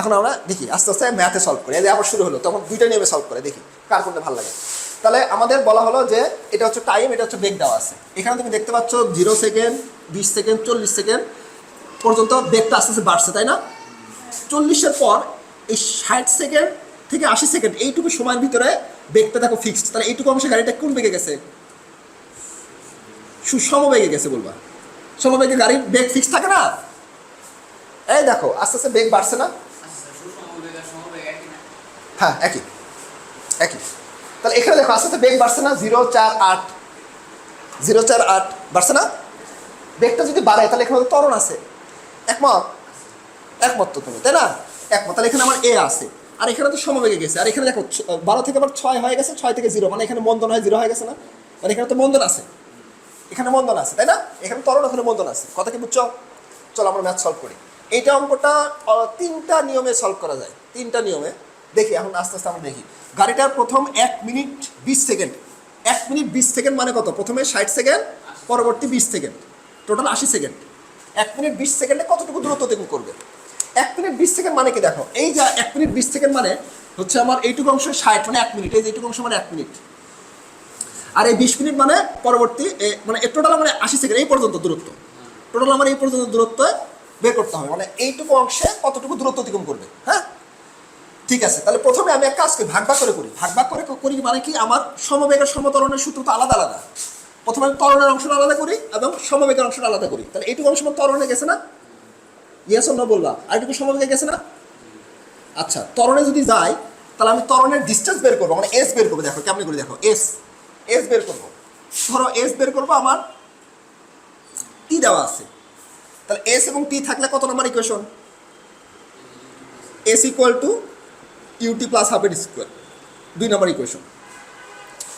এখন আমরা দেখি, আস্তে আস্তে ম্যাথে সলভ করি। আবার শুরু হলো, তখন দুইটা নিয়মে সলভ করে, দেখি কার কোনটা ভালো লাগে। তাহলে আমাদের বলা হলো যে এটা হচ্ছে টাইম এটা হচ্ছে বেগ দেওয়া আছে। এখানে তুমি দেখতে পাচ্ছ জিরো সেকেন্ড বিশ সেকেন্ড চল্লিশ সেকেন্ড পর্যন্ত বেগটা আস্তে আস্তে বাড়ছে, তাই না? চল্লিশের পর এই ষাট সেকেন্ড থেকে আশি সেকেন্ড এইটুকু সময়ের ভিতরে বেগটা দেখো ফিক্সড তাহলে এইটুকু অংশে গাড়িটা কোন বেগে গেছে? সুষম বেগে গেছে বলবা। সমবেগে গাড়ির বেগ ফিক্স থাকে না? এই দেখো, আস্তে আস্তে বেগ বাড়ছে না আচ্ছা সুষমবেগ আর সমবেগ একই না হ্যাঁ একই। একই। তাহলে এখানে দেখো, আস্তে আস্তে বেগ বাড়ছে না? জিরো, চার, আট। জিরো, চার, আট। বাড়ছে না? বেগটা যদি বাড়ে তাহলে এখানে তো ত্বরণ আছে। একমত? একমত তো তুমি, তাই না? একমত। তাহলে এখানে আমার এ আছে। আর এখানে তো সমবেগে গেছে। আর এখানে দেখো বারো থেকে আবার ছয় হয়ে গেছে, ছয় থেকে জিরো। মানে এখানে মন্দন হয়, জিরো হয়ে গেছে না? মানে এখানে তো মন্দন আছে। এখানে মন্দন আছে, তাই না? এখানে তরণ ওখানে মন্দন আছে। কথা কি বুঝছ? চলো আমরা ম্যাথ সলভ করি। এইটা অঙ্কটা তিনটা নিয়মে সলভ করা যায়। তিনটা নিয়মে। দেখি, এখন আস্তে আস্তে আমরা দেখি। গাড়িটার প্রথম এক মিনিট বিশ সেকেন্ড। এক মিনিট বিশ সেকেন্ড মানে কত? প্রথমে ষাট সেকেন্ড, পরবর্তী বিশ সেকেন্ড। টোটাল আশি সেকেন্ড। এক মিনিট বিশ সেকেন্ডে কতটুকু দূরত্ব দেখুন করবে? এক মিনিট বিশ সেকেন্ড মানে কি দেখো? এই যা এক মিনিট বিশ সেকেন্ড মানে হচ্ছে আমার এইটুকু অংশ ষাট মানে এক মিনিট। এই যে এইটুকু অংশ মানে এক মিনিট। আর এই বিশ মিনিট মানে পরবর্তী মানে টোটাল মানে আশি সেকেন্ড, এই পর্যন্ত দূরত্ব। টোটাল আমার এই পর্যন্ত দূরত্ব বের করতে হবে। মানে এইটুকু অংশে কতটুকু দূরত্ব অতিক্রম করবে? হ্যাঁ? ঠিক আছে, তাহলে প্রথমে আমি এক কাজ করি, ভাগ ভাগ করে করি। ভাগ ভাগ করে করি মানে কি? আমার সমবেগের সমতরণের সূত্র তো আলাদা আলাদা। প্রথমে আমি তরণের অংশটা আলাদা করি এবং সমবেগের অংশটা আলাদা করি। তাহলে এইটুকু অংশ ত্বরণে গেছে না? ইয়েস অন্য বললাম আর এইটুকু সমবেগে গেছে না? আচ্ছা তরণে যদি যাই তাহলে আমি তরণের ডিস্টেন্স বের করব মানে এস বের করব, দেখো, কেমন করে দেখো এস এস বের করব। ধরো এস বের করব আমার টি দেওয়া আছে। তাহলে এস এবং টি থাকলে কত নম্বর equation S equal to UT plus half এর স্কোয়ার দুই নম্বর ইকুয়েশন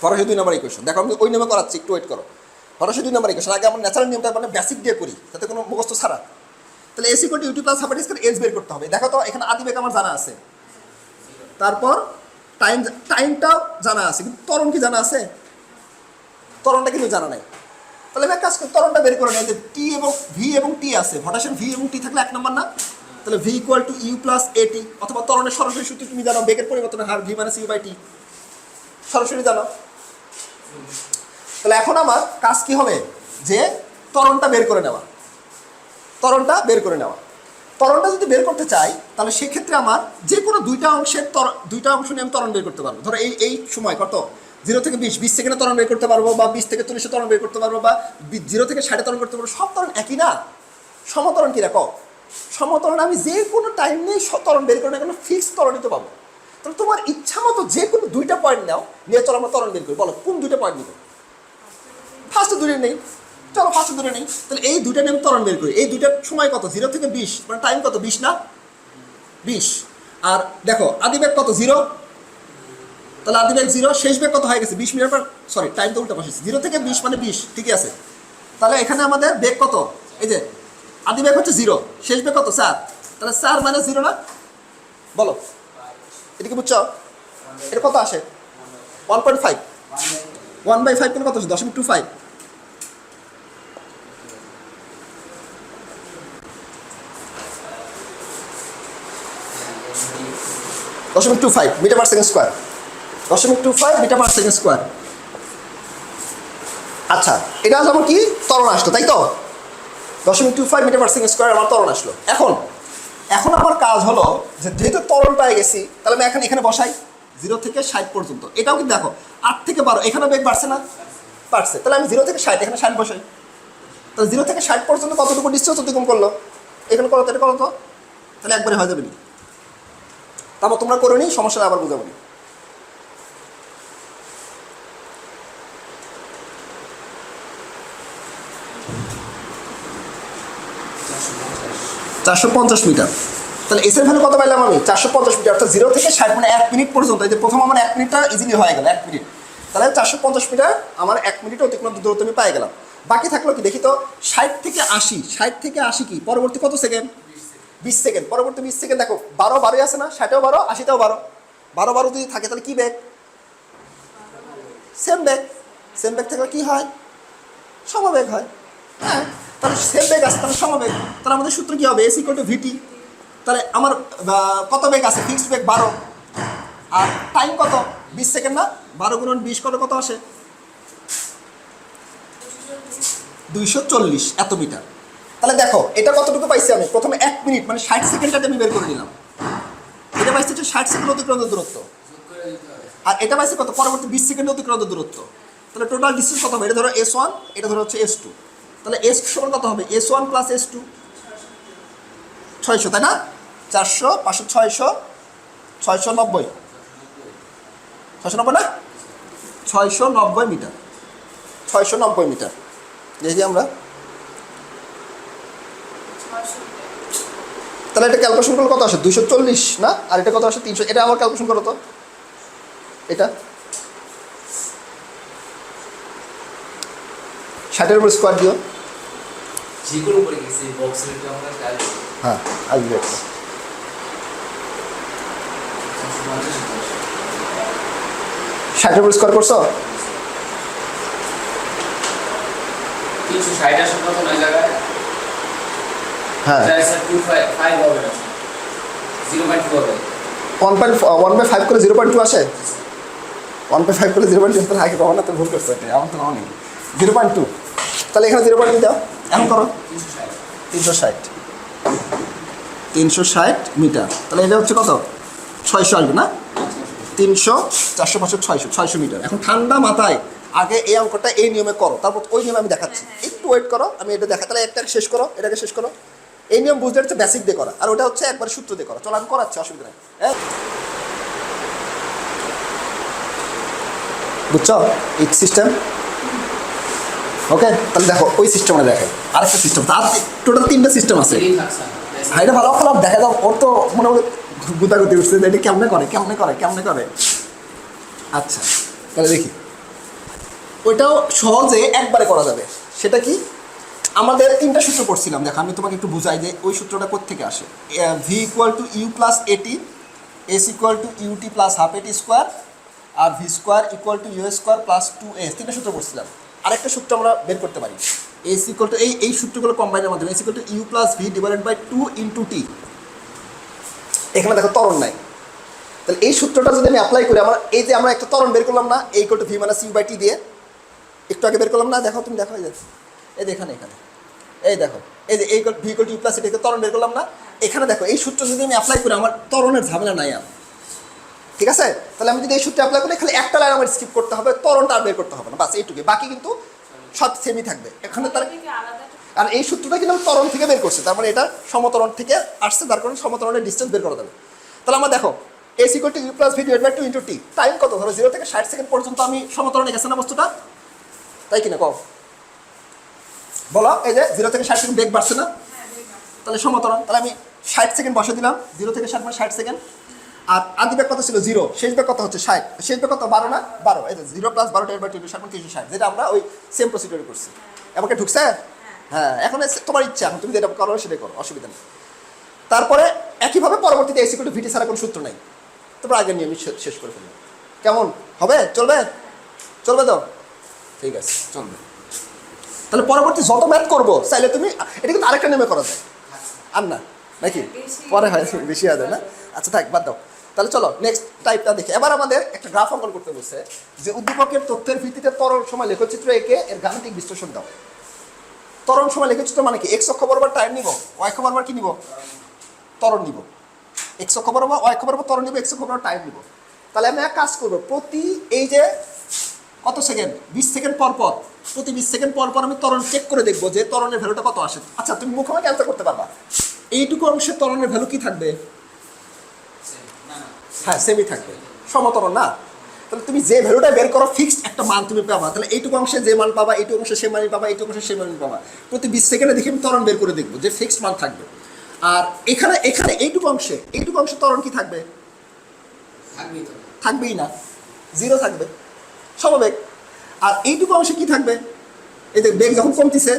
ফরাসি দুই নম্বর ইকুয়েশন দেখো, আমি ওই নিয়মে করাচ্ছি, একটু ওয়েট করো। ফরাসি দুই নম্বর ইকুয়েশন আগে আমার ন্যাচারাল নিয়মটা মানে বেসিক দিয়ে করি তাতে কোনো মুখস্থ ছাড়া। তাহলে S equal to UT plus half এর স্কোয়ার এস বের করতে হবে। দেখো তো, এখানে আদি বেগ আমার জানা আছে। তারপর টাইম টাইমটাও জানা আছে, কিন্তু তরণ কি জানা আছে? তরণটা কিন্তু জানা নাই। তাহলে আমি কাজ করি তরণটা বের করে নেই যে টি এবং ভি এবং টি আছে। ভটাশন ভি এবং টি থাকলে এক নম্বর না? তাহলে V equal to U plus A T অথবা তরণের সরাসরি সূত্র তুমি জানো, বেগের পরিবর্তনের হার V minus U by T সরাসরি জানো? তাহলে এখন আমার কাজ কি হবে? যে তরণটা বের করে নেওয়া। তরণটা বের করে নেওয়া। তরণটা যদি বের করতে চাই, তাহলে সেক্ষেত্রে আমার যে কোনো দুইটা অংশের তর দুইটা অংশ নিয়ে আমি তরণ বের করতে পারব। ধরো এই এই সময় কত? জিরো থেকে বিশ বিশ সেকেন্ডে তরণ বের করতে পারব বা বিশ থেকে চল্লিশে তরণ বের করতে পারব বা জিরো থেকে ষাটে তরণ করতে পারব। সব ত্বরণ একই না? সমতরণ কী রাখো সমতরণ, আমি যে কোনো টাইম নিয়ে ত্বরণ বের করে না ফিক্স ত্বরণই তো পাবো। তাহলে তোমার ইচ্ছা মতো যে কোনো দুইটা পয়েন্ট নাও, নিয়ে চলো আমরা ত্বরণ বের করি। বলো, কোন দুইটা পয়েন্ট নিবো? ফার্স্টে দূরে নেই। চলো ফার্স্টে দূরে নেই। তাহলে এই দুইটা নিয়ে আমি ত্বরণ বের করি। এই দুইটার সময় কত? জিরো থেকে বিশ। মানে টাইম কত? বিশ না? বিশ। আর দেখো, আদি বেগ কত? জিরো তাহলে আদি বেগ জিরো শেষ বেগ কত হয়ে গেছে? বিশ মিনিট পর সরি টাইম তো উল্টা পাশে জিরো থেকে বিশ মানে বিশ, ঠিকই আছে। তাহলে এখানে আমাদের বেগ কত? এই যে আদি বেগ হচ্ছে জিরো শেষ বেগ কত? চার। তাহলে চার মানে জিরো না? বলো। এটা কি বুঝছ? এটা কত আসে? One point five one by five কত আসে? দশমিক টু ফাইভ দশমিক two five metre per second square. দশমিক two five metre per second square. আচ্ছা এটা আমার কি? ত্বরণ আসলো তাই তো? দশমিক two five metre per second square আমার তরণ আসলো। এখন এখন আমার কাজ হলো যে যেহেতু ত্বরণ পেয়ে গেছি, তাহলে আমি এখন এখানে বসাই জিরো থেকে ষাট পর্যন্ত। এটাও কিন্তু দেখো, আট থেকে বারো এখানে বেগ বাড়ছে না? বাড়ছে। তাহলে আমি জিরো থেকে ষাট, এখানে ষাট বসাই। তাহলে জিরো থেকে ষাট পর্যন্ত কতটুকু ডিস্টেন্স অতিক্রম করল? এখানে করো তো এটা করো তো তাহলে একবারে হয়ে যাবে তারপর তোমরা করে নি সমস্যা আবার বুঝাবো চারশো পঞ্চাশ মিটার। তাহলে এসের ভ্যালু কত পাইলাম আমি? চারশো পঞ্চাশ মিটার, অর্থাৎ জিরো থেকে ষাট মানে এক মিনিট পর্যন্ত, এই যে প্রথম আমার এক মিনিটটা ইজিলি হয়ে গেল, এক মিনিট। তাহলে চারশো পঞ্চাশ মিটার আমার এক মিনিট অতিক্রম দূরত্ব আমি পাই গেলাম। বাকি থাকল কি দেখি তো, ষাট থেকে আশি, ষাট থেকে আশি কি? পরবর্তী কত সেকেন্ড বিশ সেকেন্ড পরবর্তী বিশ সেকেন্ড দেখো, বারো বারোই আছে না? ষাটেও বারো, আশিতেও বারো। বারো বারো যদি থাকে তাহলে কি ব্যাগ সেম ব্যাগ সেম ব্যাগ থাকলে কি হয়? সমবেগ হয়। হ্যাঁ। তাহলে সেম ব্যাগ আছে, তাহলে সমবেগ তাহলে আমাদের সূত্র কি হবে? এস ইকুয়াল টু ভিটি তাহলে আমার কত বেগ আছে? ফিক্সড বেগ বারো। আর টাইম কত? বিশ সেকেন্ড না? বারো গুণন বিশ কত কত আসে? দুইশো চল্লিশ এত মিটার তাহলে দেখো, এটা কতটুকু পাইছি আমি? প্রথমে এক মিনিট মানে ষাট সেকেন্ডটা আমি বের করে নিলাম এটা পাইছি হচ্ছে ষাট সেকেন্ড অতিক্রান্ত দূরত্ব। আর এটা পাইছে কত? পরবর্তী বিশ সেকেন্ড অতিক্রান্ত দূরত্ব। তাহলে টোটাল ডিস্টেন্স কত হবে? এটা ধরো এস ওয়ান এটা ধরো হচ্ছে এস টু তাহলে এস সমান কত হবে? S one plus S two ছয়শো, তাই না? চারশো, পাঁচশো, ছয়শো ছয়শো নব্বই। ছয়শো নব্বই না? ছয়শো নব্বই মিটার। ছয়শো নব্বই মিটার। দেখি আমরা। তাহলে এটা ক্যালকুলেশন করলে কত আসে? দুশো চল্লিশ, না? আর এটা কত আসে? তিনশো। এটা আমার ক্যালকুলেশন করো তো। এটা। ষাটের উপর স্কোয়ার দিও। যেগুলো উপরে গেছে বক্সের আমরা কাজ হ্যাঁ উপর স্কোয়ার করছ? ষাট নয় জায়গায়? হ্যাঁ। তাহলে ফাইভ ফাইভ হবে না। জিরো পয়েন্ট টু হবে। One point one by five করে জিরো পয়েন্ট টু আসে? ওয়ান ফাইভ করে জিরো পয়েন্ট টু আগে পাবো না তো ভুল করছ। আমার তো নেই। জিরো পয়েন্ট টু তাহলে এখানে জিরো পয়েন্ট টু দাও। এখন করো। তিনশো ষাট। তিনশো ষাট মিটার। তাহলে এটা হচ্ছে কত? ছয়শো আসবে না? তিনশো, চারশো, পাঁচশো, ছয়শো ছয়শো মিটার। এখন ঠান্ডা মাথায় আগে এই অঙ্কটা এই নিয়মে করো, তারপর ওই নিয়মে আমি দেখাচ্ছি। একটু ওয়েট করো, আমি এটা দেখা তাহলে একটা শেষ করো, এটাকে শেষ করো। এই নিয়ম বুঝতে হচ্ছে বেসিক দিয়ে করা। আর ওটা হচ্ছে একবার সূত্র দিয়ে করা। চলো, আমি করাচ্ছি, অসুবিধা নেই। হ্যাঁ? বুঝছ? এই সিস্টেম ওকে তাহলে দেখো ওই সিস্টেমটা দেখে আরেকটা সিস্টেম তার টোটাল তিনটা সিস্টেম আছে। হ্যাঁ এটা ভালো খারাপ দেখা দাও ওর তো মনে গুতাগুতি উঠছে যে এটা কেমনে করে কেমনে করে কেমনে করে। আচ্ছা তাহলে দেখি। ওইটাও সহজে একবারে করা যাবে। সেটা কি? আমাদের তিনটা সূত্র পড়ছিলাম দেখো আমি তোমাকে একটু বুঝাই যে ওই সূত্রটা কোথেকে আসে। V equal to U plus AT S equal to UT plus half AT square R V square equal to U square plus two S তিনটা সূত্র পড়ছিলাম। আরেকটা সূত্র আমরা বের করতে পারি। এস ইকুয়াল টু এই এই সূত্রগুলো কম্বাইনের মাধ্যমে S equal to U plus V divided by two into T এখানে দেখো ত্বরণ নাই। তাহলে এই সূত্রটা যদি আমি অ্যাপ্লাই করি, আমার এই যে আমরা একটা ত্বরণ বের করলাম না এই equal to V minus U by T দিয়ে, একটু আগে বের করলাম না? দেখো, তুমি দেখো, এই এই যে এখানে এই দেখো, এই যে এই V equal to U plus এটাকে ত্বরণ বের করলাম না। এখানে দেখো, এই সূত্র যদি আমি অ্যাপ্লাই করি, আমার ত্বরণের ঝামেলা নাই আর। ঠিক আছে? তাহলে আমি যদি এই সূত্রে অ্যাপ্লাই করি খালি একটা লাইন আমার স্কিপ করতে হবে ত্বরণটা আর বের করতে হবে না বাস এইটুকু বাকি কিন্তু সব সেমই থাকবে। এখানে তার আর এই সূত্রটা কিন্তু আমি ত্বরণ থেকে বের করছি তার মানে এটা সমতরণ থেকে আসছে তার কারণে সমতরণের ডিস্টেন্স বের করা যাবে তাহলে আমার দেখো S equal to U plus V divide by two into T time কত? ধরো জিরো থেকে ষাট সেকেন্ড পর্যন্ত আমি সমতরণে গেছে না বস্তুটা? তাই কিনা কও? বলো এই যে জিরো থেকে ষাট সেকেন্ড বেগ বাড়ছে না? তাহলে সমতরণ তাহলে আমি ষাট সেকেন্ড বসে দিলাম জিরো থেকে ষাট মানে ষাট সেকেন্ড আর আদি ব্যাগ কত ছিল? জিরো। শেষ ব্যাগ কত হচ্ছে? ষাট। শেষ ব্যাগ কত? বারো না? বারো। এই যে জিরো প্লাস বারো টেন বাই টোয়েন্টি মানে তিনশো ষাট। যেটা আমরা ওই সেম প্রসিডিওর করছি। আমাকে ঢুকছে? হ্যাঁ। এখন এসে- তোমার ইচ্ছা। এখন তুমি যেটা করো সেটাই করো। অসুবিধা নেই। তারপরে একইভাবে পরবর্তীতে এসি টু ভিটি ছাড়া কোনো সূত্র নাই। তারপর আগের নিয়ে শে- শেষ করে ফেলব কেমন? হবে? চলবে? চলবে তো? ঠিক আছে চলবে। তাহলে পরবর্তী যত ম্যাথ করব চাইলে তুমি এটা কিন্তু আরেকটা নেমে করা যায়। আর না? নাকি? পরে হয় বেশি হয় না? আচ্ছা থাক বাদ দাও। তাহলে চলো নেক্সট টাইপটা দেখি। এবার আমাদের একটা গ্রাফ অঙ্কন করতে বলছে, যে উদ্দীপকের তথ্যের ভিত্তিতে তরল সময় লেখচিত্র এঁকে এর গাণিতিক বিশ্লেষণ দাও। তরল সময় লেখচিত্র মানে কি? এক্স অক্ষ বরাবর টাইম নিব ওয়াই অক্ষ বরাবর কি নিব? তরল নিব। এক্স অক্ষ বরাবর ওয়াই অক্ষ বরাবর তরল নিব এক্স অক্ষ বরাবর টাইম নিব। তাহলে আমি এক কাজ করব, প্রতি এই যে কত সেকেন্ড বিশ সেকেন্ড পর পর, প্রতি বিশ সেকেন্ড পর পর আমি ত্বরণ চেক করে দেখব যে ত্বরণের ভ্যালুটা কত আসে। আচ্ছা তুমি মুখোমুখি অ্যান্সার করতে পারবা। এইটুকু অংশের ত্বরণের ভ্যালু কি থাকবে? হ্যাঁ সেমই থাকবে। সমতরণ না। তাহলে তুমি যে ভ্যালুটা বের করো ফিক্সড একটা মান তুমি পাবা। তাহলে এইটুকু অংশে যে মান পাবা এইটুকু অংশে সে মানই পাবা এইটুকু অংশে সে মানই পাবা। প্রতি বিশ সেকেন্ডে দেখে আমি ত্বরণ বের করে দেখব যে ফিক্সড মান থাকবে। আর এখানে এখানে এইটুকু অংশে এইটুকু অংশে তরণ কি থাকবে? থাকবেই থাকবেই না। জিরো থাকবে। স্বাভাবিক আর এইটুকু অংশে কি থাকবে? এই যে বেগ যখন কমতিছে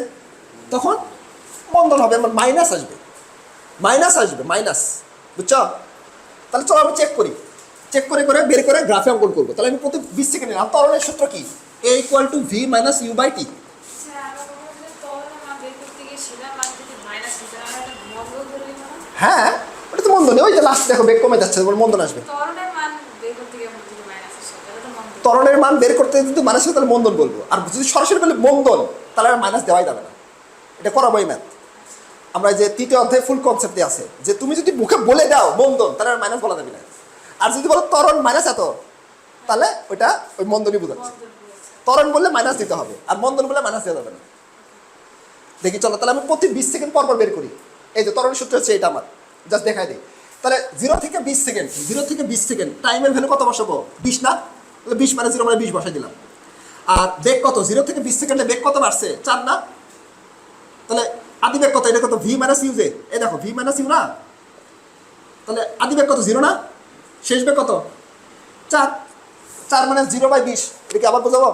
তখন মন্দন হবে আমার মাইনাস আসবে। মাইনাস আসবে মাইনাস বুঝছ? তাহলে চলো আমি চেক করি। চেক করে করে বের করে গ্রাফে অঙ্কন করব। তাহলে আমি প্রতি বিশ সেকেন্ডে আর তরণের সূত্র কি? A equal to V minus U by T হ্যাঁ ওটা মন্দনে ওই যে লাস্ট দেখো বেগ কমে যাচ্ছে তোমার মন্দন আসবে। তরলের মান বের করতে যদি মাইনাস তাহলে তরণের মান বের করতে যদি মাইনাস তাহলে মন্দন বলব। আর যদি সরাসরি বলে মন্দন তাহলে আর মাইনাস দেওয়াই যাবে না। এটা করাবোই ম্যাথ আমরা যে তৃতীয় অধ্যায় ফুল কনসেপ্টে আছে, যে তুমি যদি মুখে বলে দাও মন্দন, তাহলে আর মাইনাস বলা যাবে না। আর যদি বলো তরণ মাইনাস এত, তাহলে ওইটা ওই মন্দনই বোঝাচ্ছে। তরণ বললে মাইনাস দিতে হবে, আর মন্দন বললে মাইনাস দেওয়া যাবে না। দেখি, চলো, তাহলে আমি প্রতি বিশ সেকেন্ড পর পর বের করি। এই যে তরণ সূত্র হচ্ছে এটা আমার। জাস্ট দেখাই দিই। তাহলে জিরো থেকে বিশ সেকেন্ড জিরো থেকে বিশ সেকেন্ড টাইমের ভ্যালু কত বসাবো? বিশ না? তাহলে বিশ মানে জিরো মানে বিশ বসাই দিলাম। আর বেগ কত? জিরো থেকে বিশ সেকেন্ডে বেগ কত বাড়ছে? চার না? তাহলে আদি বেগ কত? এটা কত? ভি মাইনাস ইউ যে এই দেখো ভি মাইনাস ইউ না? তাহলে আদি বেগ কত? জিরো না? শেষ বেগ কত? চার। চার মানে জিরো বাই বিশ। এটাকে আবার বোঝাবো?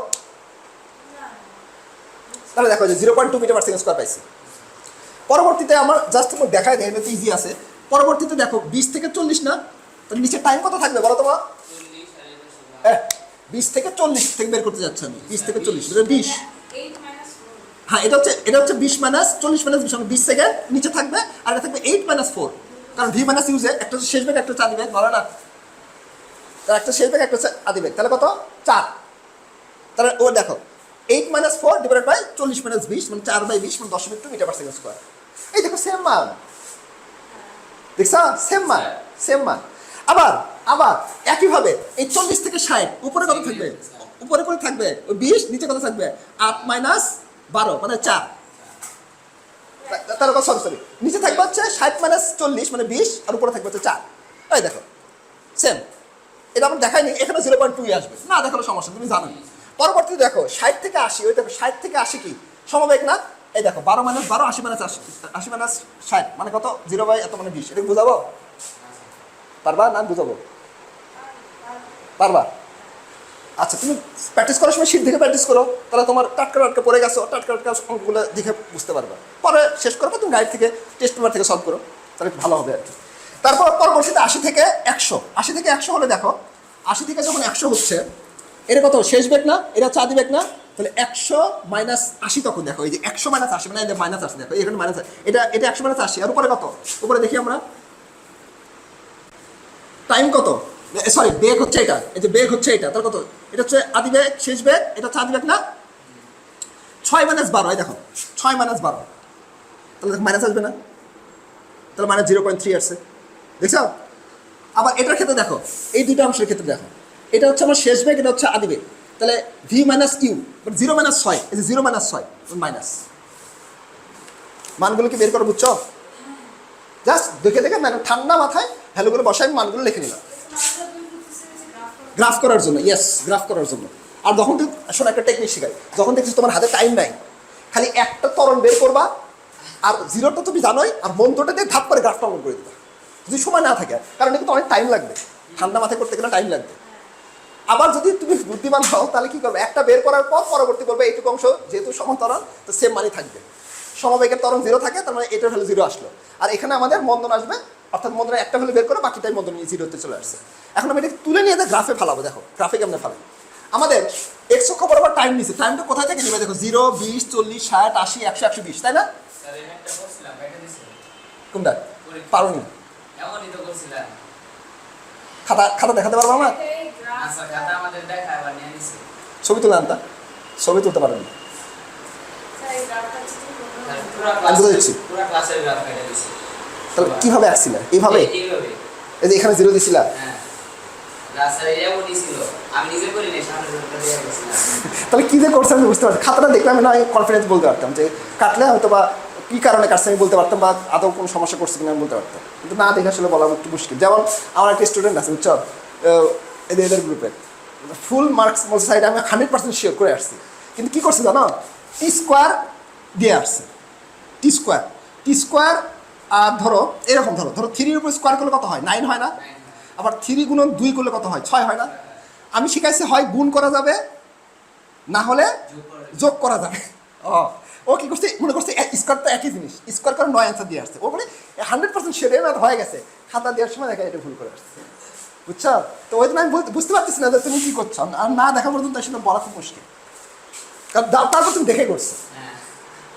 তাহলে দেখো যে zero point two metre per second square পাইছি। পরবর্তীতে আমার জাস্ট আমার দেখায় দেয় এটা তো ইজি আছে। পরবর্তীতে দেখো বিশ থেকে চল্লিশ না? তাহলে নিচে টাইম কত থাকবে বলো তোমার? হ্যাঁ বিশ থেকে চল্লিশ থেকে বের করতে যাচ্ছে আমি। বিশ থেকে চল্লিশ বিশ। মাইনাস হ্যাঁ এটা হচ্ছে এটা হচ্ছে বিশ মাইনাস চল্লিশ মাইনাস বিশ বিশ সেকেন্ড নিচে থাকবে, আর এটা থাকবে এইট মাইনাস ফোর কারণ ভি মাইনাস ইউজে একটা হচ্ছে শেষ বেগ একটা হচ্ছে আদি বলে না? একটা শেষ বেগ একটা হচ্ছে আদি তাহলে কত? চার। তাহলে ও দেখো eight minus four divide by চল্লিশ মাইনাস বিশ মানে চার বাই বিশ মানে দশমিক two metre per second square এই দেখো সেম মান। দেখছ? সেম মান সেম মান। আবার আবার, একইভাবে এই চল্লিশ থেকে ষাট, উপরে কত থাকবে? উপরে করে থাকবে। বিশ, নিচে কত থাকবে? আট মাইনাস বারো মানে চার। তার সরি সরি। নিচে থাকবে হচ্ছে ষাট মাইনাস চল্লিশ মানে বিশ, আর উপরে থাকবে হচ্ছে চার। এই দেখো সেম এটা আমার দেখায়নি এখানে জিরো পয়েন্ট টু আসবে। না দেখানো সমস্যা, তুমি জানো পরবর্তীতে দেখো, ষাট থেকে আশি, ওই দেখো, ষাট থেকে আশি কি? সমবেগ না? এই দেখো, বারো মাইনাস বারো, আশি মাইনাস আশি আশি মাইনাস ষাট মানে কত? জিরো বাই এত মানে বিশ। এটা বুঝাবো? পারবা না বুঝাবো? পারবা? আচ্ছা তুমি প্র্যাকটিস করার সময় শীত দেখে প্র্যাকটিস করো। তাহলে তোমার টাটকা টাটকা পড়ে গেছো, টাটকা টাটকা অঙ্কগুলো দেখে বুঝতে পারবে। পরে শেষ করবে তুমি গাইড থেকে টেস্ট পেপার থেকে সলভ করো। তাহলে ভালো হবে আর কি। তারপর পরবর্তীতে আশি থেকে একশো। আশি থেকে একশো হলে দেখো, আশি থেকে যখন একশো হচ্ছে, এটা কত? শেষ বেগ না? এটা চা দিবেগ না? তাহলে একশো মাইনাস আশি তখন দেখো, এই যে একশো মাইনাস আশি মানে মাইনাস আসে দেখো, এখানে মাইনাস এটা এটা একশো মাইনাস আশি, আর উপরে কত? উপরে দেখি আমরা। টাইম কত? সরি বেগ হচ্ছে এটা, এই যে বেগ হচ্ছে এটা, তার কত? এটা হচ্ছে আদি বেগ শেষ বেগ এটা হচ্ছে আদি বেগ না? ছয় মাইনাস বারো দেখো ছয় মাইনাস বারো। তাহলে দেখো মাইনাস আসবে না। তাহলে মাইনাস জিরো পয়েন্ট থ্রি আসছে। দেখছ? আবার এটার ক্ষেত্রে দেখো এই দুটো অংশের ক্ষেত্রে দেখো। এটা হচ্ছে আমার শেষ বেগ এটা হচ্ছে আদি বেগ তাহলে V minus U zero minus ছয় এই যে জিরো মাইনাস ছয় মাইনাস মানগুলো কি বের করো বুঝছ? জাস্ট দেখে দেখে মানে ঠান্ডা মাথায় ভ্যালুগুলো বসাই আমি মানগুলো লিখে নিলাম। গ্রাফ করার জন্য ইয়েস গ্রাফ করার জন্য। আর যখন শোনো, একটা টেকনিক শেখাই। যখন দেখছিস তোমার হাতে টাইম নাই, খালি একটা তরণ বের করবা, আর জিরোটা তুমি জানোই, আর মন্ত্রটা দিয়ে ধাপ করে গ্রাফটা অঙ্কন করে দিবা। যদি সময় না থাকে, কারণ এটা তো অনেক টাইম লাগবে। ঠান্ডা মাথায় করতে গেলে টাইম লাগবে। আবার যদি তুমি বুদ্ধিমান হও, তাহলে কি করবে? একটা বের করার পর পরবর্তী করবে এইটুকু অংশ যেহেতু সমান্তরাল তো সেম মানি থাকবে। সমবেগের তরঙ্গ জিরো থাকে, তার মানে এটার ভ্যালু জিরো আসলো। আর এখানে আমাদের মন্দন আসবে অর্থাৎ মন্দনের একটা ভ্যালু বের করে বাকিটাই নিয়ে জিরোতে চলে আসছে। এখন আমি এটা তুলে নিয়ে গ্রাফে ফেলাবো দেখো গ্রাফে কেমনে ফেলাই আমাদের একশো খবর আবার টাইম নিচ্ছে টাইমটা কোথায় থেকে নিবে? দেখো জিরো বিশ চল্লিশ ষাট আশি একশো একশো বিশ তাই না? কোনটা? পারো নি খাতা খাতা দেখাতে পারব আমার? আচ্ছা ছবি তুলে আনতা। ছবি তুলতে পারেন আমি দিচ্ছি। তাহলে কীভাবে আসছিলে? এইভাবে? এই- যে এখানে জিরো দিছিলা? হ্যাঁ। তাহলে কি যে করছে আমি বুঝতে পারছি খাতাটা দেখলে আমি না কনফিডেন্স বলতে পারতাম যে কাটলে হয়তো বা কী কারণে কাটছে আমি বলতে পারতাম বা আদৌ কোনো সমস্যা করছে কিনা আমি বলতে পারতাম। কিন্তু না দেখে আসলে বলা একটু মুশকিল। যেমন আমার একটা স্টুডেন্ট আছে বুঝছ? এদের এদের গ্রুপে ফুল মার্কস বলছে সাইডে আমি হান্ড্রেড পার্সেন্ট শিওর করে আসছি। কিন্তু কী করছে জানো? টি স্কোয়ার দিয়ে আসছে। টি স্কোয়ার টি স্কোয়ার ধরো, এরকম ধরো ধরো থ্রির উপর স্কোয়ার করলে কত হয়? নাইন হয় না? আবার থ্রি গুণন দুই করলে কত হয়? ছয় হয় না? আমি শিখাইছি হয় গুণ করা যাবে, না হলে যোগ করা যাবে। ও কি করছে? মনে করছে স্কোয়ার তো একই জিনিস। স্কোয়ার করে নয় অ্যান্সার দিয়ে আসছে। ও বলে হান্ড্রেড পার্সেন্ট সেরে হয়ে গেছে। খাতা দেওয়ার সময় দেখা, এটা ভুল করে আসছে। বুঝছ? তো ওই আমি বুঝতে পারতেছি না যে তুমি কি করছ। আর না দেখা পর্যন্ত আসলে বলা খুব মুশকিল। কারণ তারপর তুমি দেখে করছ।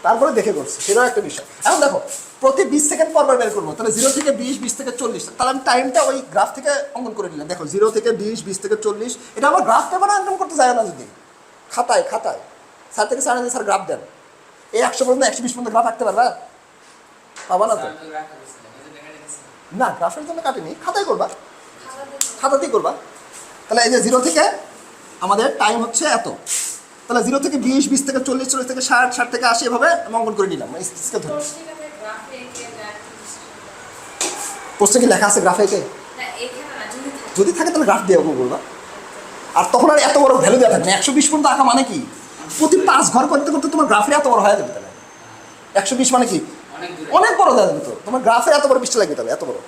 তারপরে দেখে করছি সেটাও একটা বিষয়। এখন দেখো, প্রতি বিশ সেকেন্ড পর পর বের করব, তাহলে জিরো থেকে বিশ বিশ থেকে চল্লিশ, তাহলে আমি টাইমটা ওই গ্রাফ থেকে অঙ্কন করে নিলাম। দেখো, জিরো থেকে বিশ বিশ থেকে চল্লিশ, এটা আমার গ্রাফ পেপারে অঙ্কন করতে যায় না যদি। খাতায় খাতায়। স্যার থেকে স্যার স্যার গ্রাফ দেন। এই একশো পর্যন্ত একশো বিশ পর্যন্ত গ্রাফ আঁকতে পারবা? পাবা না তো। না, গ্রাফের জন্য কাটিনি, খাতায় করবা। খাতাতেই করবা। তাহলে এই যে জিরো থেকে আমাদের টাইম হচ্ছে এত। তাহলে জিরো থেকে বিশ বিশ থেকে চল্লিশ চল্লিশ থেকে ষাট ষাট থেকে আশি এভাবে আমি অঙ্কন করে নিলাম। স্কেল ধরে পোস্টে কি লেখা আছে গ্রাফে এঁকে? না এখানে না যদি থাকে তাহলে গ্রাফ দিয়ে অঙ্কন করবা। আর তখন আর এত বড় ভ্যালু দেওয়া থাকে না। একশো বিশ পর্যন্ত আঁকা মানে কি? প্রতি পাঁচ ঘর করতে করতে তোমার গ্রাফে এত বড় হয়ে যাবে তাহলে। একশো বিশ মানে কি? অনেক বড় হয়ে যাবে তো। তোমার গ্রাফে এত বড় পৃষ্ঠা লাগবে তাহলে এত বড়।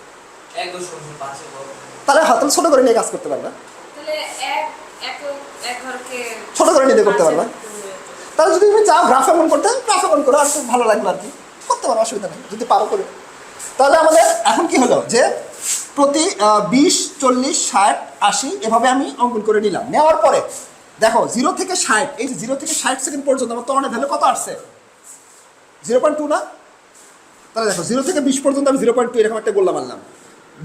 তাহলে হয়তো ছোট করে নিয়ে কাজ করতে পারবে। তাহলে এক এক এক ঘরকে ছোট করে নিতে করতে পারবা। তাহলে যদি তুমি চাও গ্রাফ এমন করতে গ্রাফ এমন করো আর খুব ভালো লাগল আর কি। করতে পারো, অসুবিধা নেই, যদি পারো করে। তাহলে আমাদের এখন কি হলো যে প্রতি বিশ, চল্লিশ, ষাট, আশি এভাবে আমি অঙ্কন করে নিলাম। নেওয়ার পরে দেখো জিরো থেকে ষাট, এই যে জিরো থেকে ষাট সেকেন্ড পর্যন্ত আমার তরণের ভ্যালু কত আসছে? জিরো পয়েন্ট টু না? তাহলে দেখো জিরো থেকে বিশ পর্যন্ত আমি জিরো পয়েন্ট টু এরকম একটা গোল্লা মারলাম।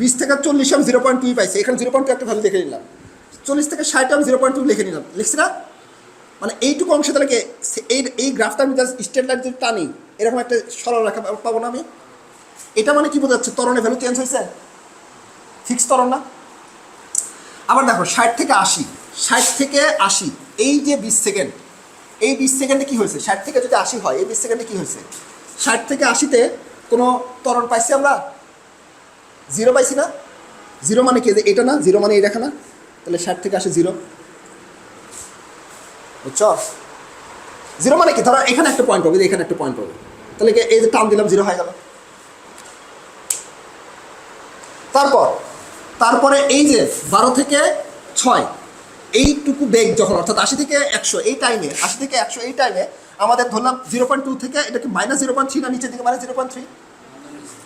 বিশ থেকে চল্লিশ আমি জিরো পয়েন্ট টুই পাইছি, এখানে জিরো পয়েন্ট টু একটা ভ্যালু লিখে নিলাম। চল্লিশ থেকে ষাট আমি জিরো পয়েন্ট টু লিখে নিলাম। লিখছি না? মানে এইটুকু অংশ তাহলে এই এই গ্রাফটা আমি জাস্ট স্ট্রেট লাইন যদি টানি, এরকম একটা সরল রেখা পাবো না আমি? এটা মানে কি বোঝাচ্ছে ত্বরণের ভ্যালু চেঞ্জ হয়েছে? ফিক্স তরণ না? আবার দেখো, ষাট থেকে আশি, ষাট থেকে আশি, এই যে বিশ সেকেন্ড, এই বিশ সেকেন্ডে কী হয়েছে? ষাট থেকে যদি আশি হয়, এই বিশ সেকেন্ডে কী হয়েছে? ষাট থেকে আশিতে কোনো তরণ পাইছি আমরা? জিরো পাইছি না? জিরো মানে কি? এটা না? জিরো মানে এই রেখা না? তাহলে ষাট থেকে আশি, জিরো। বুঝছ? জিরো মানে কি? ধরো এখানে একটা পয়েন্ট পাবে, এখানে একটা পয়েন্ট পাবে। তাহলে এই যে টান দিলাম জিরো হয়ে গেল। তারপর, তারপরে এই যে বারো থেকে ছয়, এইটুকু বেগ যখন, অর্থাৎ আশি থেকে একশো, এই টাইমে আশি থেকে একশো, এই টাইমে আমাদের ধরলাম জিরো পয়েন্ট টু থেকে এটাকে মাইনাস জিরো পয়েন্ট থ্রি না, নিচের দিকে মাইনাস জিরো পয়েন্ট থ্রি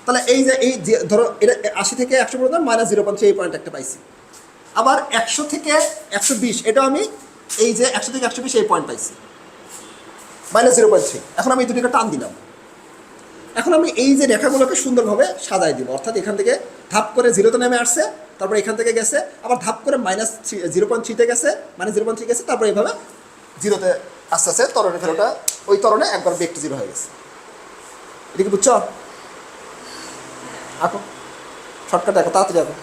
তাহলে এই যে, এই ধরো, এটা আশি থেকে একশো পর্যন্ত মাইনাস জিরো পয়েন্ট থ্রি এই পয়েন্ট একটা পাইছি। আবার একশো থেকে একশো বিশ, এটাও আমি এই যে একশো থেকে একশো বিশ এই পয়েন্ট পাইছি। মাইনাস জিরো পয়েন্ট থ্রি এখন আমি এই দুটিকে টান দিলাম। এখন আমি এই যে রেখাগুলোকে সুন্দরভাবে সাজাই দিব। অর্থাৎ এখান থেকে ধাপ করে জিরোতে নেমে আসছে, তারপর এখান থেকে গেছে, আবার ধাপ করে মাইনাস থ্রি জিরো পয়েন্ট থ্রিতে গেছে মানে জিরো পয়েন্ট থ্রি গেছে, তারপর এইভাবে জিরোতে আস্তে আস্তে তরণে ভেলোটা ওই তরণে একবার বেগ জিরো হয়ে গেছে। এটা কি বুঝছ? আঁকো। শর্টকাট দেখো, তাড়াতাড়ি আঁকো।